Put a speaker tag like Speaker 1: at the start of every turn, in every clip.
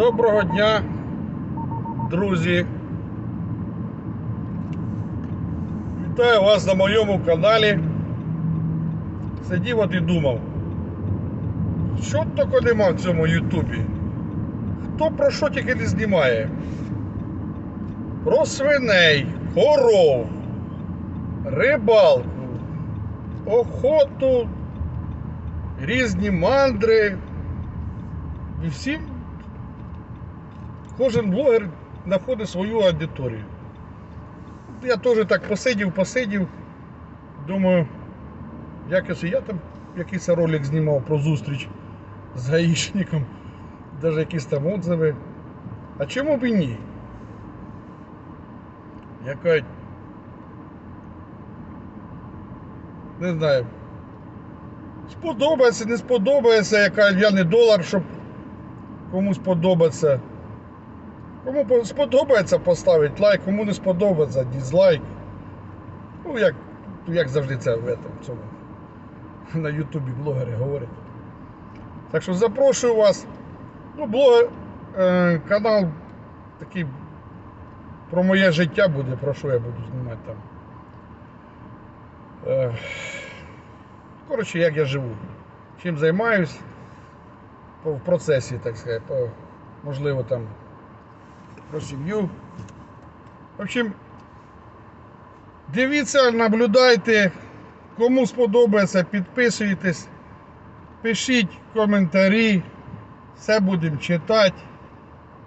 Speaker 1: Доброго дня, друзі. Вітаю вас на моєму каналі. Сидів от і думав, що таке нема в цьому Ютубі? Хто про що тільки не знімає? Про свиней, коров, рибалку, охоту, різні мандри. І всім кожен блогер знаходить свою аудиторію. Я теж так посидів, посидів. Думаю, якось я там якийсь ролик знімав про зустріч з гаїшником, навіть якісь там отзиви. А чому б і ні? Яка. Не знаю. Сподобається, не сподобається, яка я не долар, щоб комусь подобається. Кому сподобається поставити лайк, кому не сподобається дізлайк. Ну, як, як завжди це в цьому, на Ютубі блогери говорять. Так що запрошую вас. Ну, блогер, е, канал такий про моє життя буде, про що я буду знімати там. Е, коротше, як я живу. Чим займаюсь в процесі, так сказати, можливо, там про сім'ю. В общем, дивіться, наблюдайте. Кому сподобається, підписуйтесь, пишіть коментарі, все будемо читати,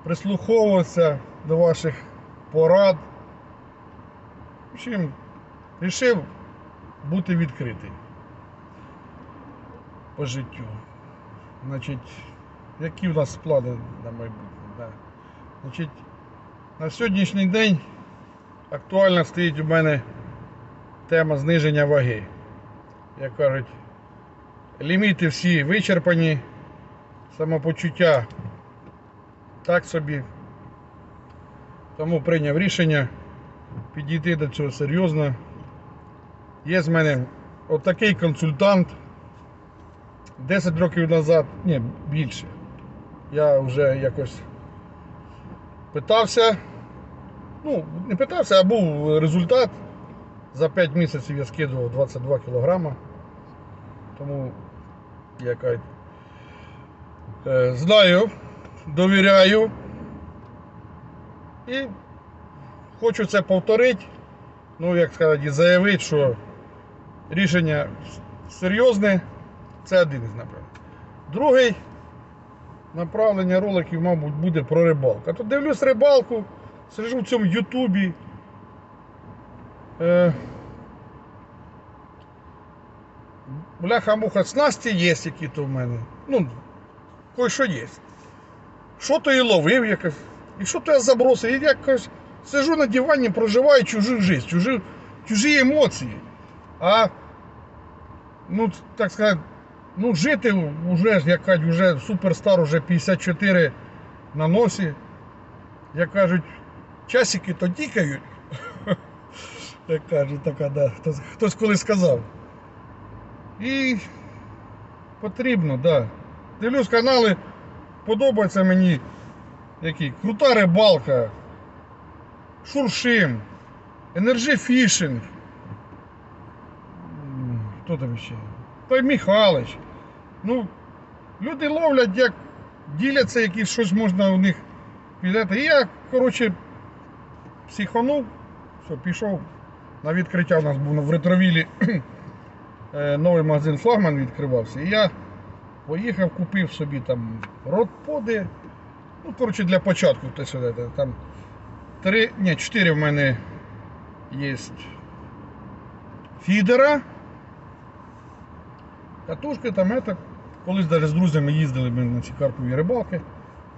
Speaker 1: прислуховуватися до ваших порад. В общем, вирішив бути відкритий по життю. Значить, які в нас плани на майбутнє? Да. Значить, на сьогоднішній день актуально стоїть у мене тема зниження ваги. Як кажуть, ліміти всі вичерпані, самопочуття так собі. Тому прийняв рішення підійти до цього серйозно. Є з мене отакий консультант. 10 років назад, ні, більше. Я вже якось питався. Ну, не питався, а був результат. За 5 місяців я скидував 22 кілограма. Тому я кажу, е, знаю, довіряю. І хочу це повторити. Ну, як сказати, заявити, що рішення серйозне. Це один із направлень. Другий направлення роликів, мабуть, буде про рибалку. А то дивлюсь рибалку, сиджу в цьому Ютубі. Е, Бляха-муха, снасті є які-то в мене. Ну, кое-що є. Що то і ловив якось. І що то я забросив. І якось сижу на дивані, проживаю чужу життя, чужі, чужі емоції. А, ну, так сказати, Ну, жити вже як кажуть, вже суперстар, уже 54 на носі. Як кажуть, часики то тікають. Як кажуть, така, да. Хтось, хтось колись сказав. І потрібно, да. Дивлюсь канали, подобається мені які. Крута рибалка, шуршим, енержі фішинг. Хто там ще? Той Михайлович. Ну, люди ловлять, як діляться, якісь щось можна у них підати. І я, коротше, психанув, все, пішов. На відкриття у нас був в ретровілі е, новий магазин флагман відкривався. І я поїхав, купив собі там ротподи. Ну, коротше, для початку те сюди. Там три, ні, чотири в мене є фідера. Катушки там это. Колись навіть з друзями їздили ми на ці карпові рибалки,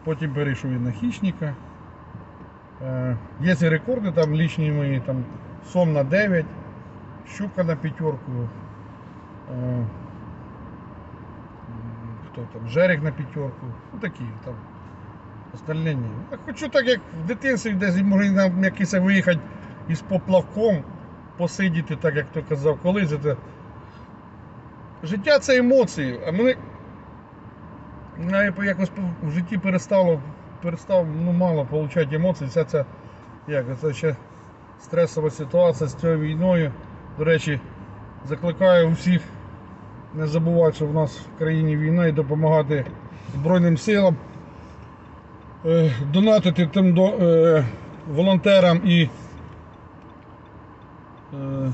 Speaker 1: потім перейшов і на хищника. Е, Є і рекорди там лічні мої, там сом на 9, щука на п'ятерку. Е, Хто там, жерех на п'ятерку. Ну такі там. Остальні ні. Хочу так, як в дитинстві десь може на якийсь виїхати із поплавком, посидіти, так як то казав колись. Життя це емоції, а мене якось в житті перестало перестав ну, мало отримати емоцій. Вся ця як, це ще стресова ситуація з цією війною. До речі, закликаю всіх не забувати, що в нас в країні війна і допомагати Збройним силам, е, донатити тим до, е, волонтерам і е,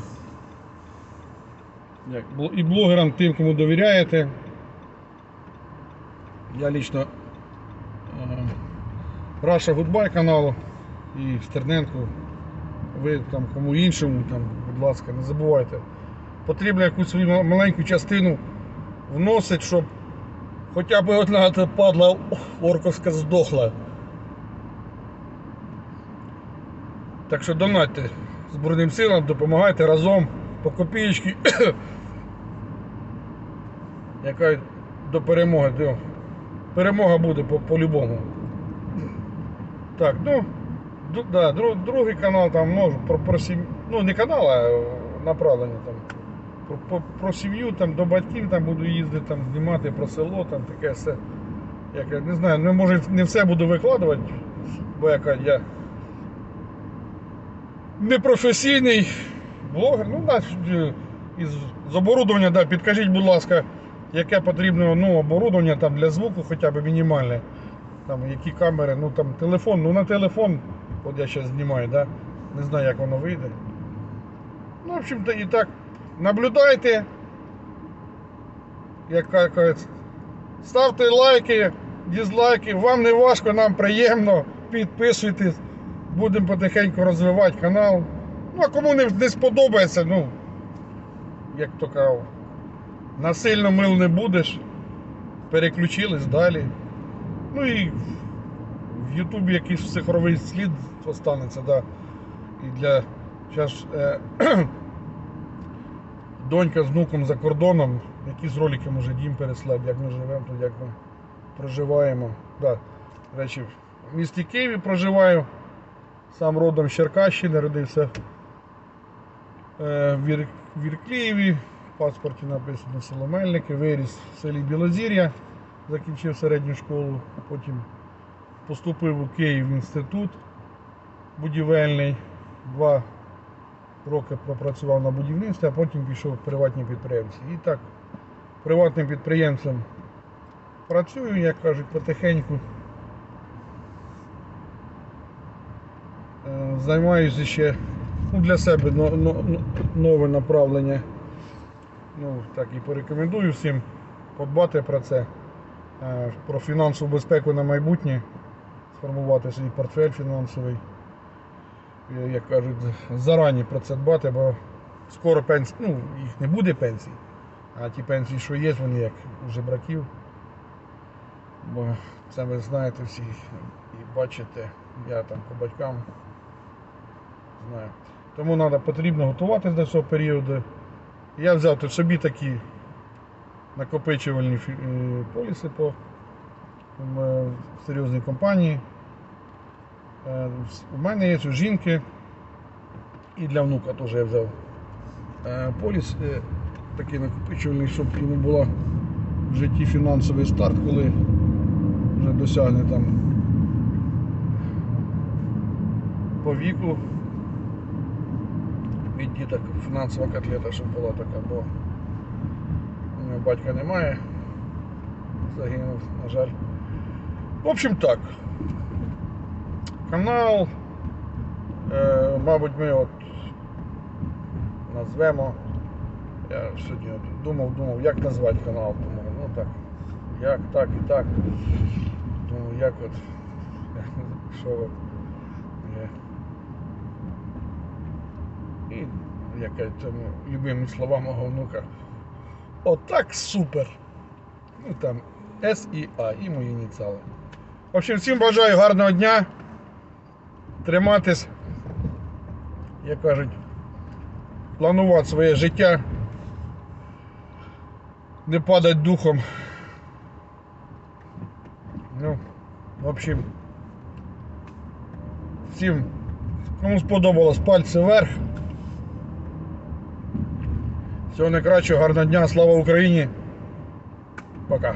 Speaker 1: і блогерам, тим, кому довіряєте. Я лично е, Раша Гудбай каналу і Стерненко. Ви там кому іншому, там, будь ласка, не забувайте. Потрібно якусь свою маленьку частину вносить, щоб хоча б одна падла орковська здохла. Так що донатьте Збройним силам, допомагайте разом по копієчки. Яка до перемоги. До... Перемога буде по- по-любому. так, ну, да, дру- другий канал там можу про, про сім'ю. Ну не канал, а направлення там. Про, про, про сім'ю там до батьків там буду їздити, там, знімати про село, там таке все. Як, я не знаю, ну може не все буду викладувати, бо яка я непрофесійний блогер. Ну, да, із з оборудовання, да, підкажіть, будь ласка, яке потрібно ну, оборудовання там, для звуку хоча б мінімальне. Там, які камери, ну там телефон, ну на телефон, от я зараз знімаю, да? не знаю, як воно вийде. Ну, в общем-то, і так, наблюдайте, як кажуть, ставте лайки, дізлайки, вам не важко, нам приємно, підписуйтесь, будемо потихеньку розвивати канал. Ну, а кому не, не сподобається, ну, як то кажу, насильно мил не будеш, переключились далі. Ну і в Ютубі якийсь цифровий слід останеться, да. І для зараз е, донька з внуком за кордоном, якісь ролики може їм переслати, як ми живемо тут, як ми проживаємо. Да. Речі, в місті Києві проживаю. Сам родом з Черкащини, родився е, в Вір- Вірклієві, паспорті написано село Мельники, виріс в селі Білозір'я, закінчив середню школу, потім поступив у Київ інститут будівельний, два роки пропрацював на будівництві, а потім пішов в приватні підприємці. І так, приватним підприємцем працюю, як кажуть, потихеньку. Е, Займаюся ще ну, для себе но- но- но- нове направлення. Ну, так і порекомендую всім подбати про це, е, про фінансову безпеку на майбутнє, сформувати свій портфель фінансовий. Е, Як кажуть, зарані про це дбати, бо скоро пенсії, ну, їх не буде пенсій, а ті пенсії, що є, вони як у жебраків. Бо це ви знаєте всі і бачите, я там по батькам знаю. Тому треба потрібно готуватися до цього періоду. Я взяв тут собі такі накопичувальні е, поліси по серйозній компанії. Е, У мене є у жінки. І для внука теж я взяв. Е, поліс такий накопичувальний, щоб йому була в житті фінансовий старт, коли вже досягне там по віку від діток фінансова котлета, щоб була така, бо у нього батька немає. Загинув, на жаль. В общем так. Канал, е, мабуть, ми от назвемо. Я сьогодні от думав, думав, як назвати канал. Думав, ну так, як так і так. Думаю, як от, що от. І яка там любимі слова мого внука. Отак супер. Ну там С і А і мої ініціали. В общем, всім бажаю гарного дня. Триматись, як кажуть, планувати своє життя. Не падати духом. Ну, в общем, всім, кому сподобалось, пальці вверх. Всього найкращого, гарного дня, слава Україні. Пока.